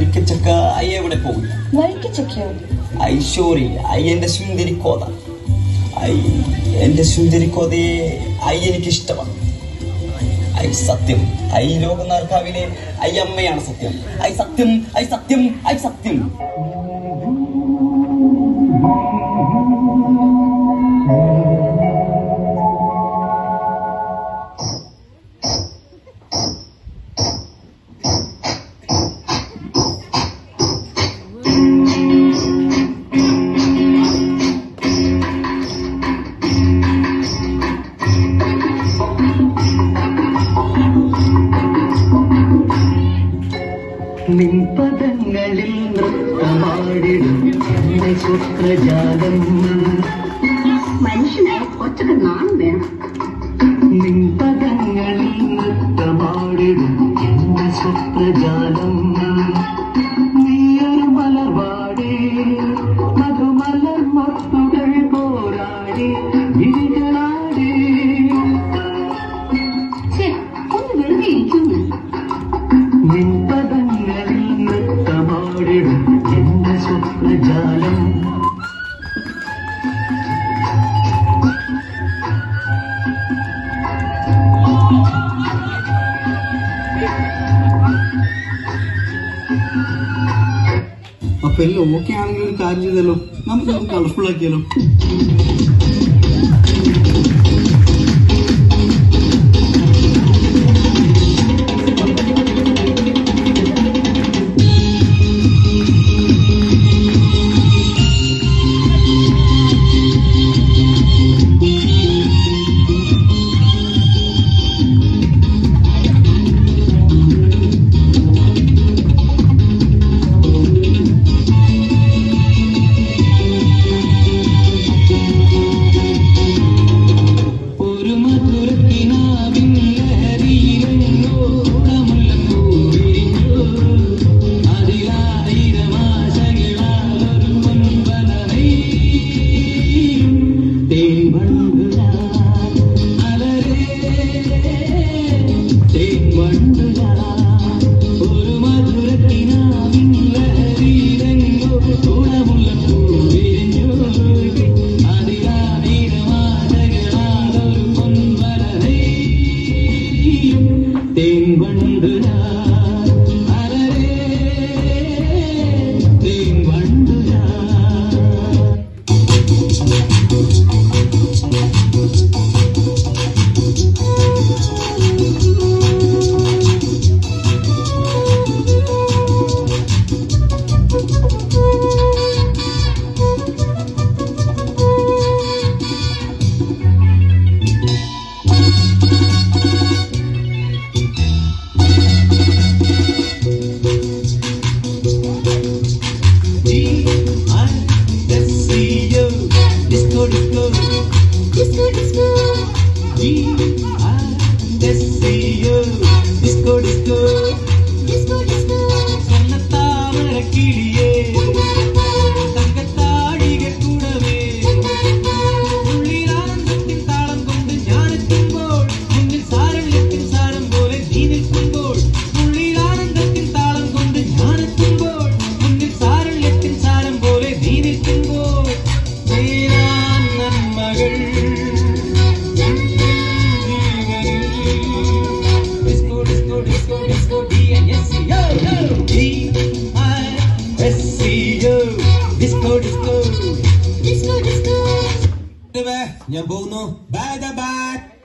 വരിക്കച്ചക്ക അയ്യ എവിടെ പോകില്ല വഴിക്കച്ചക്കയോ ഐ അയ്യന്റെ സുന്ദരി കോത. ഐ എന്റെ സുന്ദരി കോതയെ ഐ എനിക്ക് ഇഷ്ടമാണ് ഐ സത്യം. ഐ ലോകനാർക്കാവിലെ ഐ അമ്മയാണ് സത്യം. ഐ സത്യം ഐ സത്യം ഐ സത്യം. നിൻപദങ്ങളിൽ നൃത്തമാടിടും എന്റെ ശുക്രജാലം മനുഷ്യനായ കൊച്ചൊക്കെ നാണം വേണം. അപ്പൊ എല്ലാം ഓക്കെ ആണെങ്കിൽ ഒരു കാര്യം ചെയ്തല്ലോ നമുക്ക് കളർഫുൾ ആക്കിയാലോ? parar. na bono, badabat!